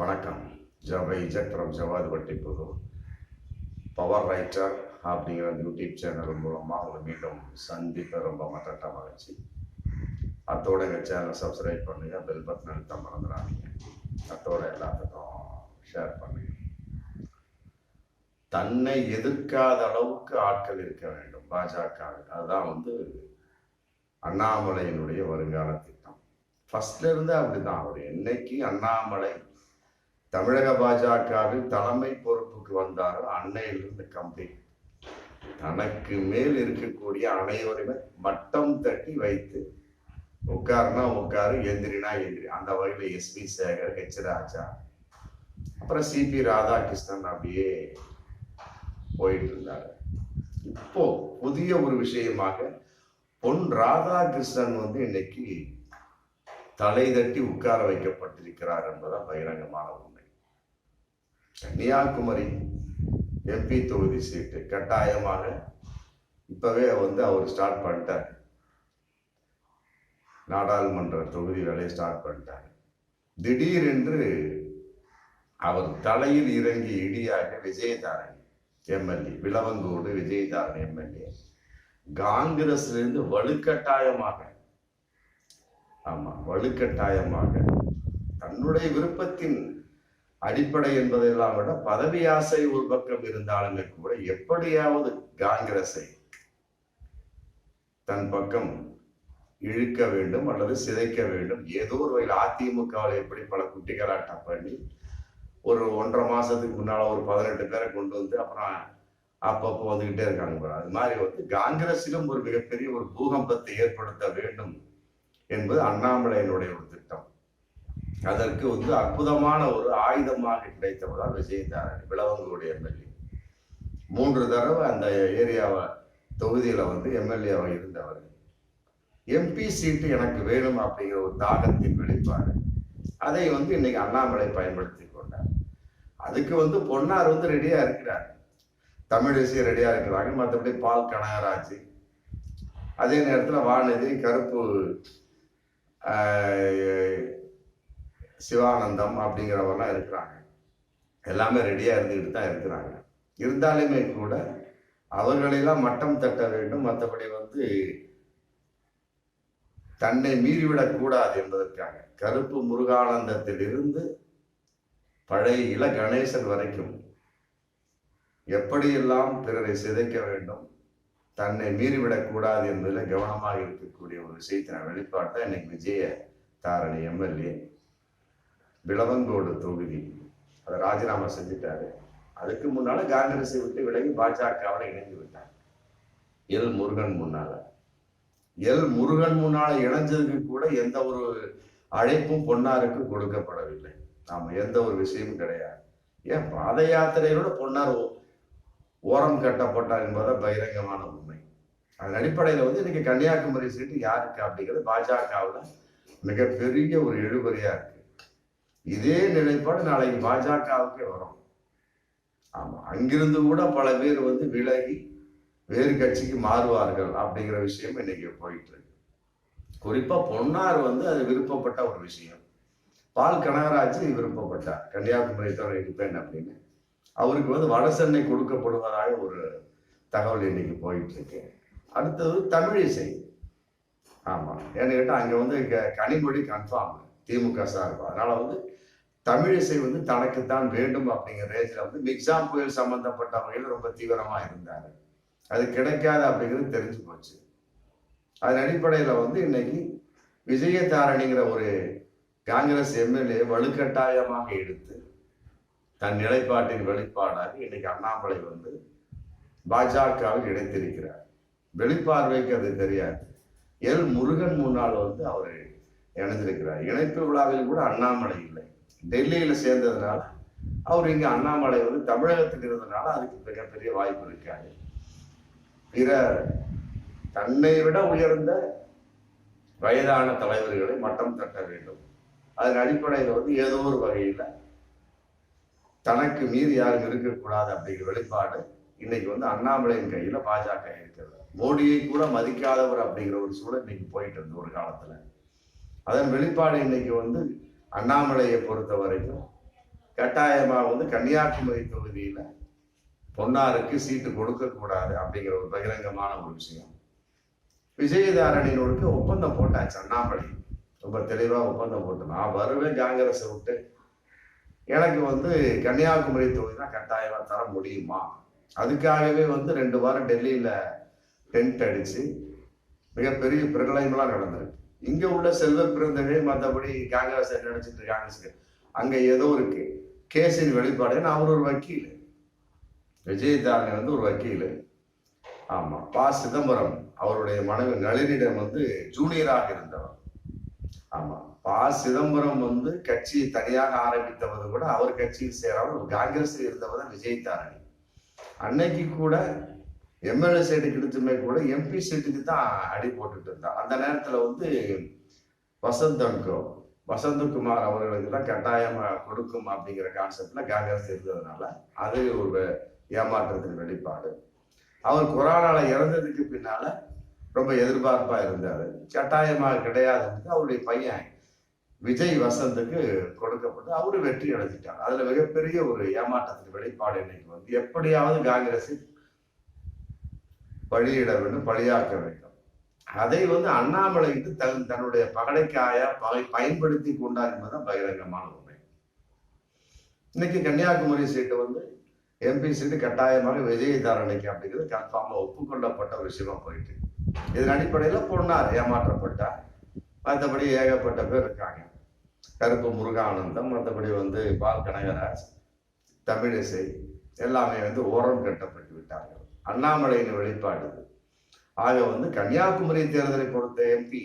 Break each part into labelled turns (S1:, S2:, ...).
S1: வணக்கம். ஜவை இஜட் ஃப்ரம் ஜவாது வட்டிப்புது பவர் ரைட்டர் அப்படிங்கிற யூடியூப் சேனல் மூலமாக உங்களை மீண்டும் சந்திப்ப ரொம்ப மட்டட்ட மகிழ்ச்சி அத்தோட எங்கள் சேனலை சப்ஸ்கிரைப் பண்ணுங்க பெல் பட்டன் அழுத்த மறந்துடாதீங்க. அத்தோட எல்லாத்துக்கும் ஷேர் பண்ணுங்க. தன்னை எதிர்க்காத அளவுக்கு ஆட்கள் இருக்க வேண்டும். பாஜக அதுதான் வந்து அண்ணாமலையினுடைய வருங்கால திட்டம். ஃபர்ஸ்ட்ல அப்படி தான் அவர் என்னைக்கு அண்ணாமலை தமிழக பாஜகவில் தலைமை பொறுப்புக்கு வந்தாரோ அன்னையிலிருந்து கம்பெனி தனக்கு மேல் இருக்கக்கூடிய அனைவருமே மட்டம் தட்டி வைத்து உட்காருனா உட்காரு எந்திரினா எந்திரி. அந்த வகையில் எஸ்பி சேகர் ஹெச் ராஜா அப்புறம் சிபி ராதாகிருஷ்ணன் அப்படியே போயிட்டு இருந்தாரு. இப்போ புதிய ஒரு விஷயமாக பொன் ராதாகிருஷ்ணன் வந்து இன்னைக்கு தலை தட்டி உட்கார வைக்கப்பட்டிருக்கிறார் என்பதான் பகிரங்கமான உண்மை. கன்னியாகுமரி எம்பி தொகுதி சீட்டு கட்டாயமாக இப்பவே வந்து அவர் ஸ்டார்ட் பண்ணிட்டார். நாடாளுமன்ற தொகுதி வேலையை ஸ்டார்ட் பண்ணிட்டார். திடீரென்று அவர் தலையில் இறங்கி இடியாக விஜயதாரணி எம்எல்ஏ விளவங்கோடு விஜயதாரணி எம்எல்ஏ காங்கிரஸ்லேருந்து வலுக்கட்டாயமாக ஆமாம் வலுக்கட்டாயமாக தன்னுடைய விருப்பத்தின் அடிப்படை என்பதெல்லாம் விட பதவி ஆசை ஒரு பக்கம் இருந்தாலுமே கூட எப்படியாவது காங்கிரஸை தன் பக்கம் இழுக்க வேண்டும் அல்லது சிதைக்க வேண்டும். ஏதோ ஒரு வகையில் அதிமுகவில் எப்படி பல குட்டிகளாட்டம் பண்ணி ஒரு ஒன்றரை மாசத்துக்கு முன்னால ஒரு பதினெட்டு பேரை கொண்டு வந்து அப்புறம் அப்பப்போ வந்துகிட்டே இருக்காங்க அது மாதிரி வந்து காங்கிரஸிலும் ஒரு மிகப்பெரிய ஒரு பூகம்பத்தை ஏற்படுத்த வேண்டும் என்பது அண்ணாமலையினுடைய ஒரு திட்டம். அதற்கு வந்து அற்புதமான ஒரு ஆயுதமாக கிடைத்தவர் விஜயதாரணி விளவங்களுடைய எம்எல்ஏ. மூன்று தடவை அந்த ஏரியாவை தொகுதியில் வந்து எம்எல்ஏவாக இருந்தவர். எம்பி சீட்டு எனக்கு வேணும் அப்படிங்கிற ஒரு தாகத்தின் வெளிப்பாடு. அதை வந்து இன்னைக்கு அண்ணாமலை பயன்படுத்தி கொண்டார். அதுக்கு வந்து பொன்னார் வந்து ரெடியாக இருக்கிறார். தமிழிசை ரெடியாக இருக்கிறாங்க மற்றபடி பால் கனகராஜ். அதே நேரத்தில் வானதி கருப்பு சிவானந்தம் அப்படிங்கிறவரெல்லாம் இருக்கிறாங்க. எல்லாமே ரெடியாக இருந்துக்கிட்டு தான் இருக்கிறாங்க. இருந்தாலுமே கூட அவர்களெல்லாம் மட்டம் தட்ட வேண்டும். மற்றபடி வந்து தன்னை மீறிவிடக்கூடாது என்பதற்காக கருப்பு முருகானந்தத்திலிருந்து பழைய இள கணேசன் வரைக்கும் எப்படியெல்லாம் பிறரை சிதைக்க வேண்டும் தன்னை மீறிவிடக்கூடாது என்பதில் கவனமாக இருக்கக்கூடிய ஒரு விஷயத்தின வெளிப்பாட்டை இன்னைக்கு விஜய தாரணி எம்எல்ஏ விளவங்கோடு தொகுதி. அதை ராஜினாமா செஞ்சுட்டாரு. அதுக்கு முன்னால காங்கிரஸை விட்டு விலகி பாஜகவில் இணைந்து விட்டார். எல் முருகன் முன்னால. எல் முருகன் முன்னால இணைஞ்சதுக்கு கூட எந்த ஒரு அழைப்பும் பொன்னாருக்கு கொடுக்கப்படவில்லை. நாம எந்த ஒரு விஷயமும் கிடையாது. ஏன் பாத யாத்திரையோட பொன்னார் ஓ- ஓரம் கட்டப்பட்டார் என்பதை பகிரங்கமான உண்மை. அதன் அடிப்படையில் வந்து இன்னைக்கு கன்னியாகுமரி சீட்டு யாருக்கு அப்படிங்கிறது பாஜகவில் மிகப்பெரிய ஒரு இழுபறியா இருக்கு. இதே நிலைப்பாடு நாளைக்கு பாஜகவுக்கே வரும். ஆமா அங்கிருந்து கூட பல பேர் வந்து விலகி வேறு கட்சிக்கு மாறுவார்கள் அப்படிங்கிற விஷயம் இன்னைக்கு போயிட்டு இருக்கு. குறிப்பா பொன்னார் வந்து அது விருப்பப்பட்ட ஒரு விஷயம். பால் கனகராஜ் விருப்பப்பட்டார். கன்னியாகுமரி தவிர இருப்பேன் அப்படின்னு. அவருக்கு வந்து வட சென்னை கொடுக்கப்படுவதாக ஒரு தகவல் இன்னைக்கு போயிட்டு இருக்கு. அடுத்தது தமிழிசை. ஆமா ஏன்னு கேட்டால் அங்க வந்து க- கனிமொழி கன்ஃபார்ம் திமுக சார்பு. அதனால வந்து தமிழிசை வந்து தனக்குத்தான் வேண்டும் அப்படிங்கிற ரேஞ்சில் வந்து மிக்ஸாம் புயல் சம்பந்தப்பட்ட வகையில் ரொம்ப தீவிரமாக இருந்தார் அது கிடைக்காது அப்படிங்கிறது தெரிஞ்சு போச்சு. அதன் அடிப்படையில் வந்து இன்னைக்கு விஜயதாரணிங்கிற ஒரு காங்கிரஸ் எம்எல்ஏ வலுக்கட்டாயமாக எடுத்து தன் நிலைப்பாட்டின் வெளிப்பாடாக இன்னைக்கு அண்ணாமலை வந்து பாஜகவில் இணைத்திருக்கிறார். வெளிப்பார்வைக்கு அது தெரியாது. எல் முருகன் முன்னால் வந்து அவர் இணைந்திருக்கிறார். இணைப்பு விழாவில் கூட அண்ணாமலை இல்லை. டெல்லியில சேர்ந்ததுனால அவர் இங்க அண்ணாமலை வந்து தமிழகத்தில் இருந்ததுனால அதுக்கு மிகப்பெரிய வாய்ப்பு இருக்காது. பிற தன்னை விட உயர்ந்த வயதான தலைவர்களை மட்டம் தட்ட வேண்டும். அதன் அடிப்படையில் வந்து ஏதோ ஒரு வகையில் தனக்கு மீறி யாரும் இருக்கக்கூடாது அப்படிங்கிற வெளிப்பாடு இன்னைக்கு வந்து அண்ணாமலையின் கையில பாஜக இருக்கிறது. மோடியை கூட மதிக்காதவர் அப்படிங்கிற ஒரு சூழல் இன்னைக்கு போயிட்டு இருந்து ஒரு காலத்துல. அதன் வெளிப்பாடு இன்னைக்கு வந்து அண்ணாமலையை பொறுத்த வரைக்கும் கட்டாயமாக வந்து கன்னியாகுமரி தொகுதியில் பொன்னாருக்கு சீட்டு கொடுக்கக்கூடாது அப்படிங்கிற ஒரு பகிரங்கமான ஒரு விஷயம். விஜயதாரணியோருக்கு ஒப்பந்தம் போட்டாச்சு அண்ணாமலை. ரொம்ப தெளிவாக ஒப்பந்தம் போட்டு நான் வருவேன் காங்கிரஸை விட்டு. எனக்கு வந்து கன்னியாகுமரி தொகுதி தான் கட்டாயமாக தர முடியுமா? அதுக்காகவே வந்து ரெண்டு வாரம் டெல்லியில் டென்ட் அடித்து மிகப்பெரிய பிரகலயமெல்லாம் நடந்திருக்கு. இங்க உள்ள செல்வ பிறந்தர்கள் மற்றபடி காங்கிரஸ் நினைச்சிட்டு இருக்காங்க அங்க ஏதோ இருக்கு. கேஸின் வெளிப்பாடு அவர் ஒரு வக்கீல். விஜயதாரணி வந்து ஒரு வக்கீல். ஆமா ப. சிதம்பரம் அவருடைய மனைவி நளினிடம் வந்து ஜூனியராக இருந்தவர். ஆமா ப. சிதம்பரம் வந்து கட்சி தனியாக ஆரம்பித்தவர் கூட அவர் கட்சியில் சேராமல் காங்கிரஸில் இருந்தவர் தான் விஜயதாரணி. அன்னைக்கு கூட எம்எல்ஏ சீட்டு கிடைச்சுமே கூட எம்பி சீட்டுக்கு தான் அடி போட்டுட்டு இருந்தான். அந்த நேரத்தில் வந்து வசந்தன்கோ வசந்தகுமார் அவர்களுக்கு தான் கட்டாயமாக கொடுக்கும் அப்படிங்கிற கான்செப்டில் காங்கிரஸ் இருந்ததுனால அது ஒரு ஏமாற்றத்தின் வெளிப்பாடு. அவர் கொரோனால இறந்ததுக்கு பின்னால ரொம்ப எதிர்பார்ப்பாக இருந்தார். கட்டாயமாக கிடையாதுன்னு அவருடைய பையன் விஜய் வசந்துக்கு கொடுக்கப்பட்டு அவரு வெற்றி அடைஞ்சிட்டார். அதுல மிகப்பெரிய ஒரு ஏமாற்றத்தின் வெளிப்பாடு இன்னைக்கு வந்து எப்படியாவது காங்கிரஸ் பழியிட வேண்டும் பழியாக்க வேண்டும். அதை வந்து அண்ணாமலைக்கு தன் தன்னுடைய பகடைக்காய பகை பயன்படுத்தி கொண்டார் என்பதுதான் பகிரங்கமான உண்மை. இன்னைக்கு கன்னியாகுமரி சீட்டு வந்து எம்பி சீட்டு கட்டாயமாக விஜயதாரணைக்கு அப்படிங்கிறது கன்ஃபார்மாக ஒப்புக்கொள்ளப்பட்ட ஒரு விஷயமா போயிட்டு. இதன் அடிப்படையில் பொண்ணார் ஏமாற்றப்பட்டார். மற்றபடி ஏகப்பட்ட பேர் இருக்காங்க. கருப்பு முருகானந்தம் மற்றபடி வந்து பால் கனகராஜ் தமிழிசை எல்லாமே வந்து ஓரம் கட்டப்பட்டு விட்டார்கள். அண்ணாமலையின் வெளிப்பாடு ஆக வந்து கன்னியாகுமரி தேர்தலை பொறுத்த எம்பி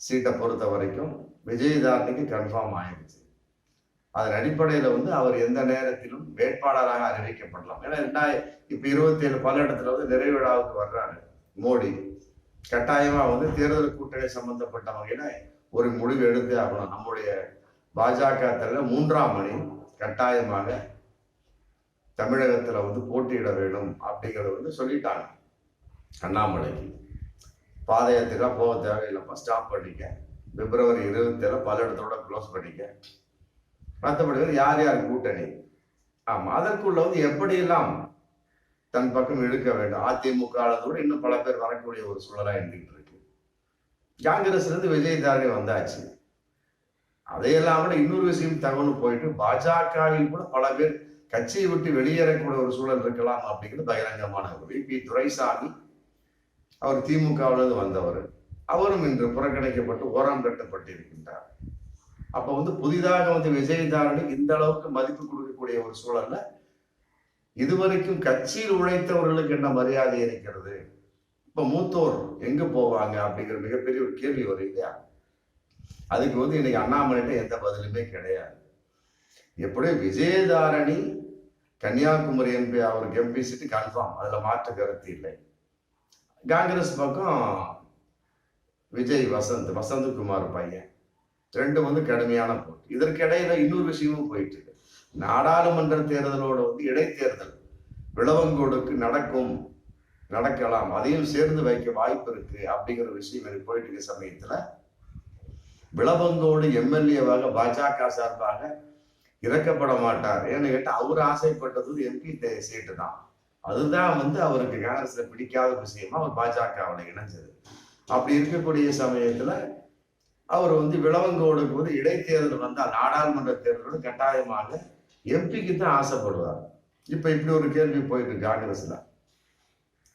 S1: சீட்டை பொறுத்த வரைக்கும் விஜயதாரணிக்கு கன்ஃபார்ம் ஆயிடுச்சு. அதன் அடிப்படையில் வந்து அவர் எந்த நேரத்திலும் வேட்பாளராக அறிவிக்கப்படலாம். ஏன்னா ரெண்டாயிரம் இப்போ இருபத்தி ஏழு பல இடத்துல வந்து நிறைவிழாவுக்கு வர்றாரு மோடி. கட்டாயமாக வந்து தேர்தல் கூட்டணி சம்பந்தப்பட்ட வகையில் ஒரு முடிவு எடுத்தே ஆகணும். நம்முடைய பாஜக தலைவர் மூன்றாம் மணி கட்டாயமாக தமிழகத்தில் வந்து போட்டியிட வேண்டும் அப்படிங்கிறத வந்து சொல்லிட்டாங்க. அண்ணாமலைக்கு. பாத யாத்திரைலாம் போக தேவையில்லைப்பா. ஸ்டாப் பண்ணிக்க. பிப்ரவரி இருபத்தி பல இடத்தோட க்ளோஸ் பண்ணிக்க. மற்றபடி வந்து யார் யார் கூட்டணி? ஆமாம் அதற்குள்ள வந்து எப்படியெல்லாம் தன் பக்கம் இழுக்க வேண்டும்? அதிமுக கூட இன்னும் பல பேர் வரக்கூடிய ஒரு சூழலாக இருந்துகிட்டு இருக்கு. காங்கிரஸ்லேருந்து விஜய் விஜயதாரணி வந்தாச்சு. அதையெல்லாம் விட இன்னொரு விஷயம் தகவல் போயிட்டு பாஜகவில் கூட பல பேர் கட்சியை விட்டு வெளியேறக்கூடிய ஒரு சூழல் இருக்கலாம் அப்படிங்கிறது பகிரங்கமான ஒரு பி. துரைசாமி அவர் திமுகவிலிருந்து வந்தவர். அவரும் இன்று புறக்கணிக்கப்பட்டு ஓரம் கட்டப்பட்டு இருக்கின்றார் அப்ப வந்து புதிதாக வந்து விஜயதாரணி இந்த அளவுக்கு மதிப்பு கொடுக்கக்கூடிய ஒரு சூழல்ல இதுவரைக்கும் கட்சியில் உழைத்தவர்களுக்கு என்ன மரியாதை இருக்கிறது? இப்ப மூத்தோர் எங்க போவாங்க அப்படிங்கிற மிகப்பெரிய ஒரு கேள்வி வரும் இல்லையா? அதுக்கு வந்து இன்னைக்கு அண்ணாமலைகிட்ட எந்த பதிலுமே கிடையாது. எப்படியோ விஜயதாரணி கன்னியாகுமரி எம்பி அவருக்கு எம்பி சீட்டு கன்ஃபார்ம் அதில் மாற்று கருத்து இல்லை. காங்கிரஸ் பக்கம் விஜய் வசந்த் வசந்தகுமார் பையன். ரெண்டும் வந்து கடுமையான போட்டி. இதற்கிடையில இன்னொரு விஷயமும் போயிட்டு இருக்கு நாடாளுமன்ற தேர்தலோட வந்து இடைத்தேர்தல் விளவங்கோடுக்கு நடக்கும் நடக்கலாம் அதையும் சேர்ந்து வைக்க வாய்ப்பு இருக்கு அப்படிங்கிற விஷயம் எனக்கு போயிட்டு இருக்க சமயத்துல விளவங்கோடு எம்எல்ஏவாக பாஜக சார்பாக இறக்கப்பட மாட்டார் ஏன்னு கேட்டால் அவர் ஆசைப்பட்டது எம்பி சீட்டு தான். அதுதான் வந்து அவருக்கு காங்கிரஸ்ல பிடிக்காத விஷயமா அவர் பாஜகவில் இணைஞ்சது. அப்படி இருக்கக்கூடிய சமயத்துல அவர் வந்து விளவங்கோடுக்கு வந்து இடைத்தேர்தல் வந்தால் நாடாளுமன்ற தேர்தலோடு கட்டாயமாக எம்பிக்கு தான் ஆசைப்படுவார். இப்ப இப்படி ஒரு கேள்வி போயிட்டு இருக்கு காங்கிரஸ்ல.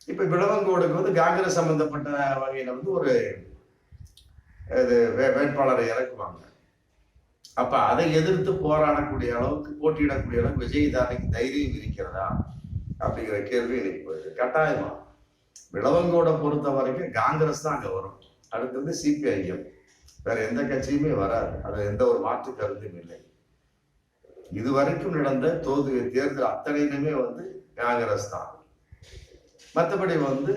S1: இப்ப விளவங்கோடுக்கு வந்து காங்கிரஸ் சம்பந்தப்பட்ட வகையில வந்து ஒரு இது வே- வேட்பாளரை இறக்குவாங்க. அப்ப அதை எதிர்த்து போராடக்கூடிய அளவுக்கு போட்டியிடக்கூடிய அளவுக்கு விஜயதாரணிக்கு தைரியம் இருக்கிறதா அப்படிங்கிற கேள்வி இன்னைக்கு போயிருக்கு கட்டாயமா. விளவங்கோட பொறுத்த வரைக்கும் காங்கிரஸ் தான் அங்க வரும். அடுத்தது வந்து சிபிஐஎம் வேற எந்த கட்சியுமே வராது. அது எந்த ஒரு மாற்று கருத்தும் இல்லை. இதுவரைக்கும் நடந்த தோது தேர்தல் அத்தனையுமே வந்து காங்கிரஸ் தான். மற்றபடி வந்து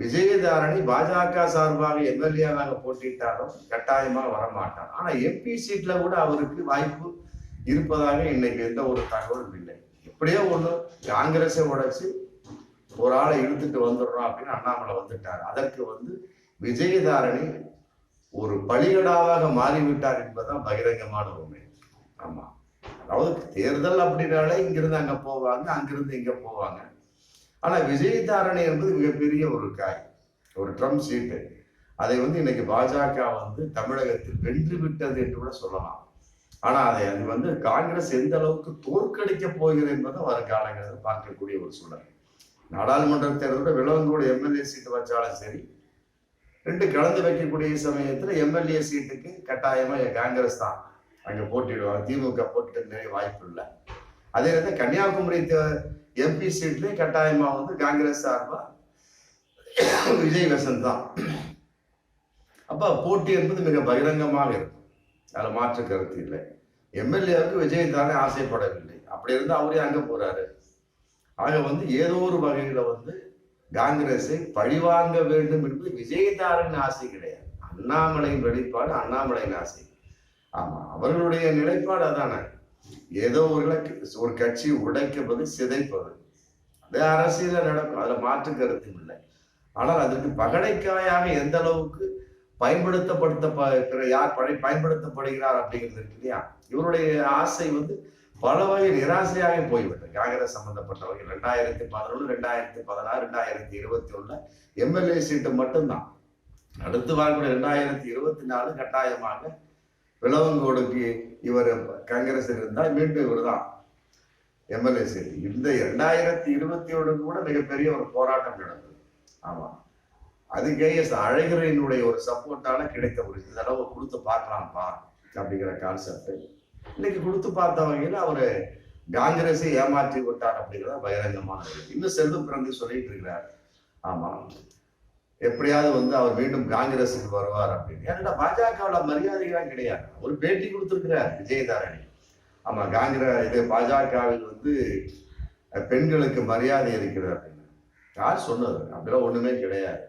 S1: விஜயதாரணி பாஜக சார்பாக எம்எல்ஏவாக போட்டிட்டாலும் கட்டாயமாக வரமாட்டார் ஆனா எம்பி சீட்ல கூட அவருக்கு வாய்ப்பு இருப்பதாக இன்னைக்கு எந்த ஒரு தகவலும் இல்லை. எப்படியோ ஒண்ணு காங்கிரஸை உடைச்சு ஒரு ஆளை இழுத்துட்டு வந்துடுறோம் அப்படின்னு அண்ணாமலை வந்துட்டார். அதற்கு வந்து விஜயதாரணி ஒரு பலிகடாவாக மாறிவிட்டார் என்பதுதான் பகிரங்கமான உண்மை. ஆமா. அதாவது தேர்தல் அப்படின்னாலே இங்கிருந்து அங்க போவாங்க அங்கிருந்து இங்க போவாங்க. ஆனால் விஜய் தாரணை என்பது மிகப்பெரிய ஒரு காய் ஒரு ட்ரம் சீட்டு. அதை வந்து இன்னைக்கு பாஜக வந்து தமிழகத்தில் வென்று விட்டது என்று கூட சொல்லலாம். ஆனால் அதை அது வந்து காங்கிரஸ் எந்த அளவுக்கு தோற்கடிக்க போகிறது என்பதை வருங்காலங்களில் பார்க்கக்கூடிய ஒரு சூழல். நாடாளுமன்ற தேர்தலோட விலவங்கோடு எம்எல்ஏ சீட்டு வச்சாலும் சரி ரெண்டு கலந்து வைக்கக்கூடிய சமயத்தில் எம்எல்ஏ சீட்டுக்கு கட்டாயமாக காங்கிரஸ் தான் அங்கே போட்டிடுவாங்க திமுக போட்டு நிறைய வாய்ப்பு இல்லை. அதே நேரத்தில் கன்னியாகுமரி எம்பி சீட்லேயே கட்டாயமாக வந்து காங்கிரஸ் சார்பா விஜய் வசந்த் தான் அப்போ போட்டி என்பது மிக பகிரங்கமாக இருக்கும். அதில் மாற்று கருத்து இல்லை. எம்எல்ஏவுக்கு விஜய் தானே ஆசைப்படவில்லை. அப்படி இருந்து அவரே அங்கே போகிறாரு ஆக வந்து ஏதோ ஒரு வகையில் வந்து காங்கிரஸை பழிவாங்க வேண்டும் என்பது விஜயதாரின் ஆசை கிடையாது. அண்ணாமலையின் வெளிப்பாடு அண்ணாமலையின் ஆசை. ஆமாம் அவர்களுடைய நிலைப்பாடு அதானே. ஏதோ ஒரு ஒரு கட்சி உடைக்கப்பது சிதைப்பது. அது அரசியல நடக்கும். அதுல மாற்று கருத்தும் இல்லை. ஆனால் அதற்கு பகடைக்காயாக எந்த அளவுக்கு பயன்படுத்தப்படுத்த யார் படை பயன்படுத்தப்படுகிறார் அப்படிங்கிறது இருக்கு இல்லையா? இவருடைய ஆசை வந்து பல வகை நிராசையாக போய்விட்டது. காங்கிரஸ் சம்பந்தப்பட்டவர்கள் ரெண்டாயிரத்தி பதினொன்று ரெண்டாயிரத்தி பதினாறு ரெண்டாயிரத்தி இருபத்தி ஒண்ணு எம்எல்ஏ சீட்டு மட்டும்தான். அடுத்து வரக்கூடிய ரெண்டாயிரத்தி இருபத்தி நாலு கட்டாயமாக விளவங்கோடுக்கு இவர் காங்கிரஸ் இருந்தால் மீண்டும் இவர் தான் எம்எல்ஏ சரி இந்த இரண்டாயிரத்தி இருபத்தி ஒன்று கூட மிகப்பெரிய ஒரு போராட்டம் நடந்தது. ஆமா. அது கேஎஸ் அழகிரையினுடைய ஒரு சப்போர்ட்டால கிடைத்த ஒரு தடவை கொடுத்து பார்க்கலாம்ப்பா அப்படிங்கிற கான்செப்ட் இன்னைக்கு கொடுத்து பார்த்த வகையில் அவரு காங்கிரஸை ஏமாற்றி விட்டார் அப்படிங்கிறத பகிரங்கமான இன்னும் செல்வ பிறந்து சொல்லிட்டு இருக்கிறார். ஆமா. எப்படியாவது வந்து அவர் மீண்டும் காங்கிரஸுக்கு வருவார் அப்படின்னு. ஏன்னா பாஜகவில் மரியாதைகளாம் கிடையாது. ஒரு பேட்டி கொடுத்துருக்கிறார் விஜயதாரணி. ஆமா காங்கிரஸ் இது பாஜகவில் வந்து பெண்களுக்கு மரியாதை இருக்கிறது அப்படின்னு. யார் சொன்னது? அப்படிலாம் ஒண்ணுமே கிடையாது.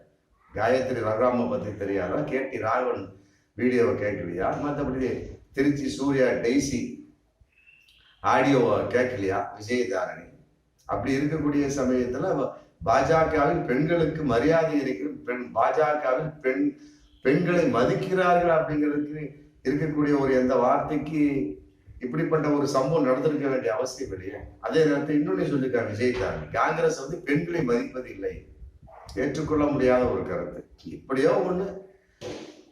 S1: காயத்ரி ரகுராம பத்தி தெரியாதா? கேட்டி ராகவன் வீடியோவை கேட்கலையா? மற்றபடி திருச்சி சூர்யா டெய்சி ஆடியோவை கேட்கலையா? விஜயதாரணி. அப்படி இருக்கக்கூடிய சமயத்துல பாஜகவில் பெண்களுக்கு மரியாதை இருக்கிற பெண் பாஜகவில் பெண் பெண்களை மதிக்கிறார்கள் அப்படிங்கிறதுக்கு இருக்கக்கூடிய ஒரு எந்த வார்த்தைக்கு இப்படிப்பட்ட ஒரு சம்பவம் நடந்திருக்க வேண்டிய அவசியம் இல்லையே. அதே நேரத்தில் இன்னொன்னு சொல்லியிருக்காங்க விஜயதாரணி காங்கிரஸ் வந்து பெண்களை மதிப்பது இல்லை. ஏற்றுக்கொள்ள முடியாத ஒரு கருத்து. இப்படியோ ஒண்ணு.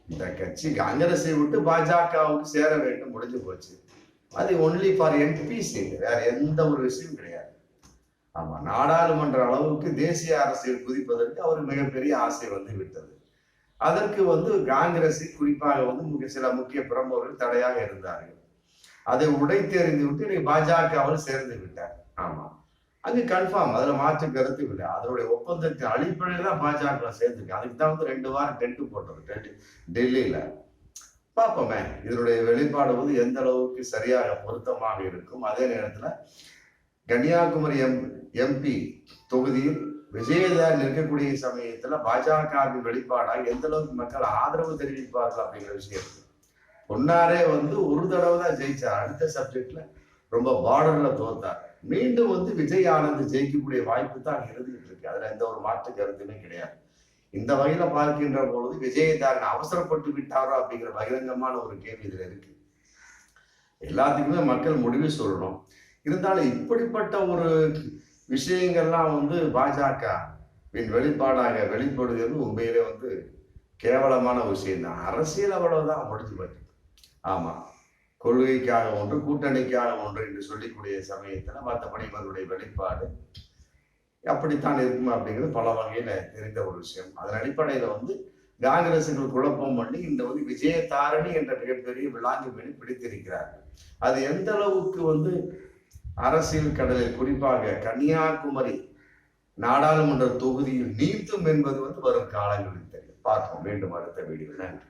S1: இந்த கட்சி காங்கிரஸை விட்டு பாஜகவுக்கு சேர வேண்டும் முடிஞ்சு போச்சு. அது ஒன்லி ஃபார் எம்பிசி வேற எந்த ஒரு விஷயம் கிடையாது. ஆமா நாடாளுமன்ற அளவுக்கு தேசிய அரசியல் குதிப்பதற்கு அவர் மிகப்பெரிய ஆசை வந்து விட்டது. அதற்கு வந்து காங்கிரஸ் குறிப்பாக வந்து மிக சில முக்கிய பிரமுகர்கள் தடையாக இருந்தார்கள். அதை உடைத்தெறிந்து விட்டு இன்னைக்கு பாஜகவில் சேர்ந்து விட்டார். ஆமா அது கன்ஃபார்ம் அதுல மாற்று கருத்து இல்லை. அதனுடைய ஒப்பந்தத்தின் அடிப்படையில் தான் பாஜக சேர்ந்துருக்கு. அதுக்கு தான் வந்து ரெண்டு வாரம் டென்ட் போட்டது. டென்ட் டெல்லியில. பார்ப்போமே இதனுடைய வெளிப்பாடு வந்து எந்த அளவுக்கு சரியாக பொருத்தமாக இருக்கும். அதே நேரத்துல கன்னியாகுமரி எம் எம்பி தொகுதியில் விஜயதார் நிற்கக்கூடிய சமயத்துல பாஜகவின் வெளிப்பாடாக எந்த அளவுக்கு மக்கள் ஆதரவு தெரிவிப்பார்கள் அப்படிங்கிற விஷயம். பொன்னாரே வந்து ஒரு தடவை தான் ஜெயிச்சார். அடுத்த சப்ஜெக்ட்ல ரொம்ப பார்டர்ல தோத்தார். மீண்டும் வந்து விஜய் ஆனந்த் ஜெயிக்கக்கூடிய வாய்ப்பு தான் இருந்துகிட்டு இருக்கு. அதுல எந்த ஒரு மாற்று கருத்துமே கிடையாது. இந்த வகையில பார்க்கின்ற பொழுது விஜயதாரன் அவசரப்பட்டு விட்டாரோ அப்படிங்கிற பகிரங்கமான ஒரு கேள்வி இதுல இருக்கு. எல்லாத்துக்குமே மக்கள் முடிவு சொல்லணும். இருந்தாலும் இப்படிப்பட்ட ஒரு விஷயங்கள்லாம் வந்து பாஜக வெளிப்பாடாக வெளிப்படுகிறது உண்மையிலே வந்து கேவலமான விஷயம் தான். அரசியல் அவ்வளவுதான் முடிஞ்சு போச்சு. ஆமா கொள்கைக்காக ஒன்று கூட்டணிக்காக ஒன்று என்று சொல்லிக்கூடிய சமயத்தில் மற்றபடி இவருடைய வெளிப்பாடு அப்படித்தான் இருக்கும் அப்படிங்கிறது பல வகையில தெரிந்த ஒரு விஷயம். அதன் அடிப்படையில வந்து காங்கிரசுக்கு குழப்பம் பண்ணி இந்த வந்து விஜயதாரணி என்ற மிகப்பெரிய விளாங்கு மீன் பிடித்திருக்கிறார்கள். அது எந்த அளவுக்கு வந்து அரசியல் கடலில் குறிப்பாக கன்னியாகுமரி நாடாளுமன்ற தொகுதியில் நீந்தும் என்பது வந்து வரும் காலங்களில் தெரியும். பார்ப்போம். மீண்டும் அடுத்த வீடியோ நன்றி.